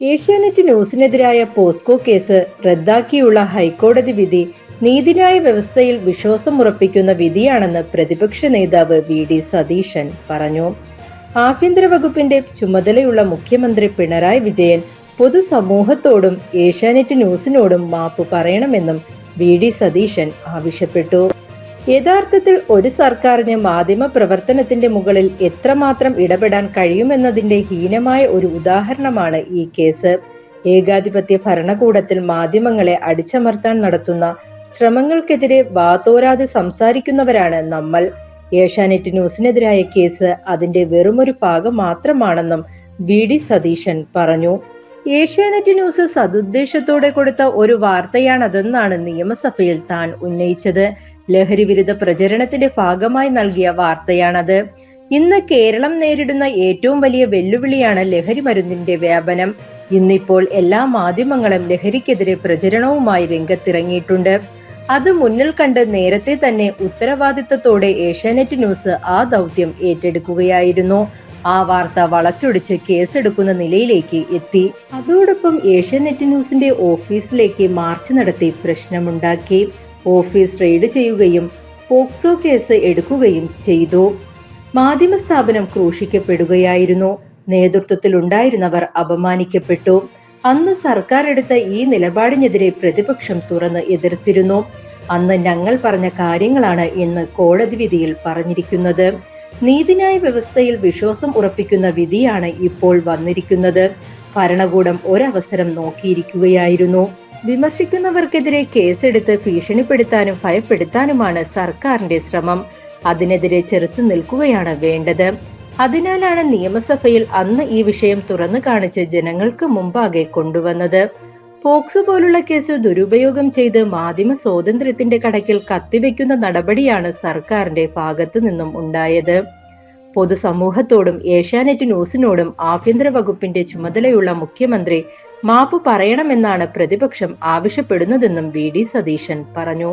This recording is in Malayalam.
ഏഷ്യാനെറ്റ് ന്യൂസിനെതിരായ പോസ്കോ കേസ് റദ്ദാക്കിയുള്ള ഹൈക്കോടതി വിധി നീതിന്യായ വ്യവസ്ഥയിൽ വിശ്വാസം വിശ്വാസമുറപ്പിക്കുന്ന വിധിയാണെന്ന് പ്രതിപക്ഷ നേതാവ് വി ഡി സതീശൻ പറഞ്ഞു. ആഭ്യന്തര വകുപ്പിന്റെ ചുമതലയുള്ള മുഖ്യമന്ത്രി പിണറായി വിജയൻ പൊതുസമൂഹത്തോടും ഏഷ്യാനെറ്റ് ന്യൂസിനോടും മാപ്പ് പറയണമെന്നും വി ഡി സതീശൻ ആവശ്യപ്പെട്ടു. യഥാർത്ഥത്തിൽ ഒരു സർക്കാരിന് മാധ്യമ പ്രവർത്തനത്തിന്റെ മുകളിൽ എത്രമാത്രം ഇടപെടാൻ കഴിയുമെന്നതിന്റെ ഹീനമായ ഒരു ഉദാഹരണമാണ് ഈ കേസ്. ഏകാധിപത്യ ഭരണകൂടത്തിൽ മാധ്യമങ്ങളെ അടിച്ചമർത്താൻ നടത്തുന്ന ശ്രമങ്ങൾക്കെതിരെ വാതോരാതെ സംസാരിക്കുന്നവരാണ് നമ്മൾ. ഏഷ്യാനെറ്റ് ന്യൂസിനെതിരായ കേസ് അതിന്റെ വെറുമൊരു ഭാഗം മാത്രമാണെന്നും വി ഡി സതീശൻ പറഞ്ഞു. ഏഷ്യാനെറ്റ് ന്യൂസ് സതുദ്ദേശത്തോടെ കൊടുത്ത ഒരു വാർത്തയാണതെന്നാണ് നിയമസഭയിൽ താൻ ഉന്നയിച്ചത്. ലഹരി വിരുദ്ധ പ്രചരണത്തിന്റെ ഭാഗമായി നൽകിയ വാർത്തയാണത്. ഇന്ന് കേരളം നേരിടുന്ന ഏറ്റവും വലിയ വെല്ലുവിളിയാണ് ലഹരി മരുന്നിന്റെ വ്യാപനം. ഇന്നിപ്പോൾ എല്ലാ മാധ്യമങ്ങളും ലഹരിക്കെതിരെ പ്രചരണവുമായി രംഗത്തിറങ്ങിയിട്ടുണ്ട്. അത് മുന്നിൽ കണ്ട് നേരത്തെ തന്നെ ഉത്തരവാദിത്തത്തോടെ ഏഷ്യാനെറ്റ് ന്യൂസ് ആ ദൗത്യം ഏറ്റെടുക്കുകയായിരുന്നു. ആ വാർത്ത വളച്ചൊടിച്ച് കേസെടുക്കുന്ന നിലയിലേക്ക് എത്തി. അതോടൊപ്പം ഏഷ്യാനെറ്റ് ന്യൂസിന്റെ ഓഫീസിലേക്ക് മാർച്ച് നടത്തി പ്രശ്നമുണ്ടാക്കി. ഓഫീസ് റെയ്ഡ് ചെയ്യുകയും പോക്സോ കേസ് എടുക്കുകയും ചെയ്തു. മാധ്യമ സ്ഥാപനം ക്രൂശിക്കപ്പെടുകയായിരുന്നു. നേതൃത്വത്തിലുണ്ടായിരുന്നവർ അപമാനിക്കപ്പെട്ടു. അന്ന് സർക്കാർ എടുത്ത ഈ നിലപാടിനെതിരെ പ്രതിപക്ഷം തുറന്ന് എതിർത്തിരുന്നു. അന്ന് ഞങ്ങൾ പറഞ്ഞ കാര്യങ്ങളാണ് ഇന്ന് കോടതി വിധിയിൽ പറഞ്ഞിരിക്കുന്നത്. നീതിന്യായ വ്യവസ്ഥയിൽ വിശ്വാസം ഉറപ്പിക്കുന്ന വിധിയാണ് ഇപ്പോൾ വന്നിരിക്കുന്നത്. ഭരണകൂടം ഒരവസരം നോക്കിയിരിക്കുകയായിരുന്നു. വിമർശിക്കുന്നവർക്കെതിരെ കേസെടുത്ത് ഭീഷണിപ്പെടുത്താനും ഭയപ്പെടുത്താനുമാണ് സർക്കാരിന്റെ ശ്രമം. അതിനെതിരെ ചെറുത്തു നിൽക്കുകയാണ് വേണ്ടത്. അതിനാലാണ് നിയമസഭയിൽ അന്ന് ഈ വിഷയം തുറന്നു കാണിച്ച് ജനങ്ങൾക്ക് മുമ്പാകെ കൊണ്ടുവന്നത്. പോക്സോ പോലുള്ള കേസ് ദുരുപയോഗം ചെയ്ത് മാധ്യമ സ്വാതന്ത്ര്യത്തിന്റെ കടക്കിൽ കത്തിവെക്കുന്ന നടപടിയാണ് സർക്കാരിന്റെ ഭാഗത്തു നിന്നും ഉണ്ടായത്. പൊതുസമൂഹത്തോടും ഏഷ്യാനെറ്റ് ന്യൂസിനോടും ആഭ്യന്തര വകുപ്പിന്റെ ചുമതലയുള്ള മുഖ്യമന്ത്രി മാപ്പ് പറയണമെന്നാണ് പ്രതിപക്ഷം ആവശ്യപ്പെടുന്നതെന്നും വി ഡി സതീശൻ പറഞ്ഞു